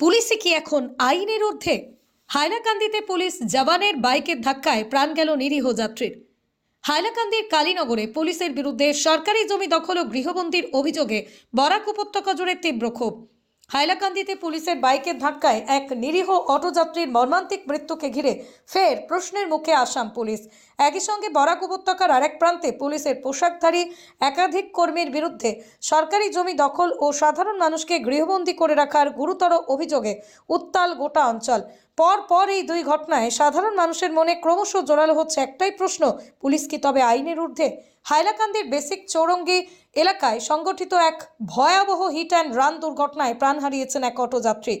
পুলিশে কি এখন আইনের ঊর্ধ্বে? হাইলাকান্দিতে পুলিশ জওয়ানের বাইকের ধাক্কায় প্রাণ গেল নিরীহ যাত্রীর। হাইলাকান্দির কালীনগরে পুলিশের বিরুদ্ধে সরকারি জমি দখল ও গৃহবন্দীর অভিযোগে বরাক উপত্যকা জুড়ে তীব্র ক্ষোভ। হাইলাকান্দিতে পুলিশের বাইকের ধাক্কায় এক নিরীহ অটোযাত্রীর মর্মান্তিক মৃত্যুকে ঘিরে ফের প্রশ্নের মুখে আসাম পুলিশ। একই সঙ্গে বরাক উপত্যকার আরেক প্রান্তে পুলিশের পোশাকধারী একাধিক কর্মীর বিরুদ্ধে সরকারি জমি দখল ও সাধারণ মানুষকে গৃহবন্দী করে রাখার গুরুতর অভিযোগে উত্তাল গোটা অঞ্চল। পর পর এই দুই ঘটনায় সাধারণ মানুষের মনে ক্রমশ জোরালো হচ্ছে একটাই প্রশ্ন, পুলিশ কি তবে আইনের ঊর্ধ্বে? হাইলাকান্দির বেসিক চৌরঙ্গি এলাকায় সংগঠিত এক ভয়াবহ হিট অ্যান্ড রান দুর্ঘটনায় প্রাণ হারিয়েছেন এক অটো যাত্রী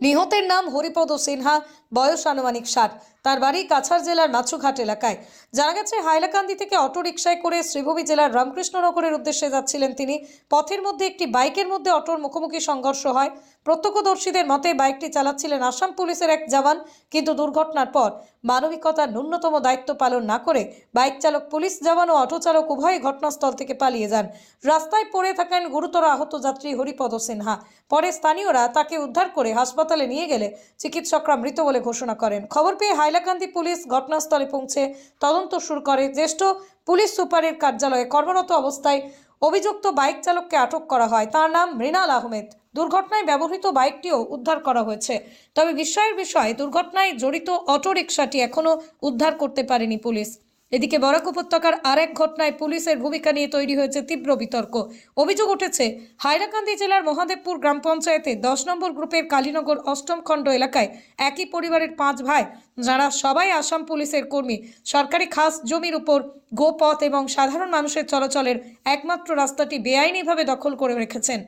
নিহতের নাম হরিপদ সিনহা বয়স আনুমানিক ষাট। তার বাড়ি কাছাড় জেলার মাছুঘাট এলাকায়। জানা গেছে, হাইলাকান্দি থেকে অটোরিকশায় করে শ্রীভূমি জেলার রামকৃষ্ণনগরের উদ্দেশ্যে যাচ্ছিলেন তিনি। পথের মধ্যে একটি বাইকের মধ্যে অটোর মুখোমুখি সংঘর্ষ হয়। প্রত্যক্ষদর্শীদের মতে, বাইকটি চালাচ্ছিলেন আসাম পুলিশের এক জওয়ান, কিন্তু দুর্ঘটনার পর মানবিকতার ন্যূনতম দায়িত্ব পালন না করে বাইক চালক, পুলিশ জওয়ান ও অটো চালক উভয়ই ঘটনাস্থল থেকে পালিয়ে যান। রাস্তায় পড়ে থাকেন গুরুতর আহত যাত্রী হরিপদ সিনহা। পরে স্থানীয়রা তাকে উদ্ধার করে হাসপাতালে নিয়ে গেলে চিকিৎসকরা মৃত বলে ঘোষণা করেন। খবর পেয়ে হাইলাকান্দি পুলিশ ঘটনাস্থলে পৌঁছে তদন্ত শুরু করে। জ্যেষ্ঠ পুলিশ সুপারের কার্যালয়ে কর্মরত অবস্থায় অভিযুক্ত বাইক চালককে আটক করা হয়। তার নাম মৃণাল আহমেদ। দুর্ঘটনায় ব্যবহৃত বাইকটিও উদ্ধার করা হয়েছে। তবে বিস্ময়ের বিষয়, দুর্ঘটনায় জড়িত অটোরিকশাটি এখনও উদ্ধার করতে পারেনি পুলিশ। এদিকে বরাক উপত্যকার আরেক ঘটনায় পুলিশের ভূমিকা নিয়ে তৈরি হয়েছে তীব্র বিতর্ক। অভিযোগ উঠেছে, হাইলাকান্দি জেলার মহাদেবপুর গ্রাম পঞ্চায়েতে দশ নম্বর গ্রুপের কালীনগর অষ্টম খণ্ড এলাকায় একই পরিবারের পাঁচ ভাই, যারা সবাই আসাম পুলিশের কর্মী। সরকারি খাস জমির উপর গোপথ এবং সাধারণ মানুষের চলাচলের একমাত্র রাস্তাটি বেআইনিভাবে দখল করে রেখেছেন।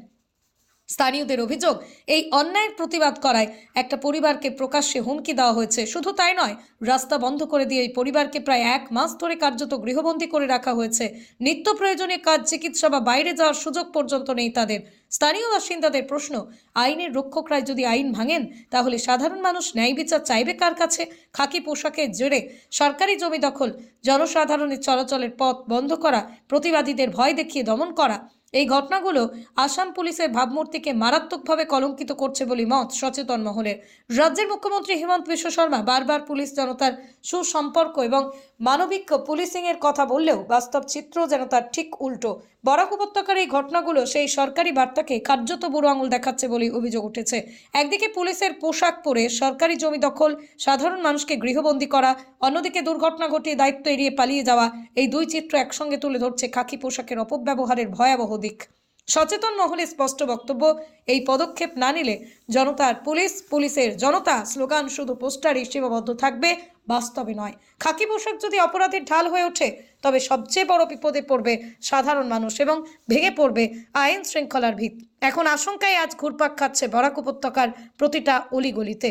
স্থানীয়দের অভিযোগ, এই অন্যায়ের প্রতিবাদ করায় একটা পরিবারকে প্রকাশ্যে হুমকি দেওয়া হয়েছে। শুধু তাই নয়, রাস্তা বন্ধ করে দিয়ে এই পরিবারকে প্রায় এক মাস ধরে কার্যত গৃহবন্দী করে রাখা হয়েছে। নিত্য প্রয়োজনীয় কাজ, চিকিৎসা বা বাইরে যাওয়ার সুযোগ পর্যন্ত নেই তাদের। স্থানীয় বাসিন্দাদের প্রশ্ন, আইনের রক্ষকরাই যদি আইন ভাঙেন, তাহলে সাধারণ মানুষ ন্যায় বিচার চাইবে কার কাছে? খাকি পোশাকের জেরে সরকারি জমি দখল, জনসাধারণের চলাচলের পথ বন্ধ করা, প্রতিবাদীদের ভয় দেখিয়ে দমন করা এই ঘটনাগুলো আসাম পুলিশের ভাবমূর্তিকে মারাত্মকভাবে কলঙ্কিত করছে বলে মত সচেতন মহলের। রাজ্যের মুখ্যমন্ত্রী হিমন্ত বিশ্ব শর্মা বারবার পুলিশ জনতার সুসম্পর্ক এবং মানবিক পুলিশিংয়ের কথা বললেও বাস্তব চিত্র যেন তার ঠিক উল্টো। বরাক উপত্যকার এই ঘটনাগুলো সেই সরকারি বার্তাকে কার্যত বুড়ো আঙুল দেখাচ্ছে বলে অভিযোগ উঠেছে। একদিকে পুলিশের পোশাক পরে সরকারি জমি দখল, সাধারণ মানুষকে গৃহবন্দী করা, অন্যদিকে দুর্ঘটনা ঘটিয়ে দায়িত্ব এড়িয়ে পালিয়ে যাওয়া, এই দুই চিত্র একসঙ্গে তুলে ধরছে খাকি পোশাকের অপব্যবহারের ভয়াবহ দিক। সচেতন মহলে স্পষ্ট বক্তব্য, এই পদক্ষেপ না নিলে জনতার পুলিশ, পুলিশের জনতা স্লোগান শুধু পোস্টারই সীমাবদ্ধ থাকবে, বাস্তবে নয়। খাকি পোশাক যদি অপরাধের ঢাল হয়ে ওঠে, তবে সবচেয়ে বড় বিপদে পড়বে সাধারণ মানুষ এবং ভেঙে পড়বে আইন শৃঙ্খলার ভিত। এখন আশঙ্কায় আজ ঘুরপাক খাচ্ছে বরাক উপত্যকার প্রতিটা অলিগলিতে।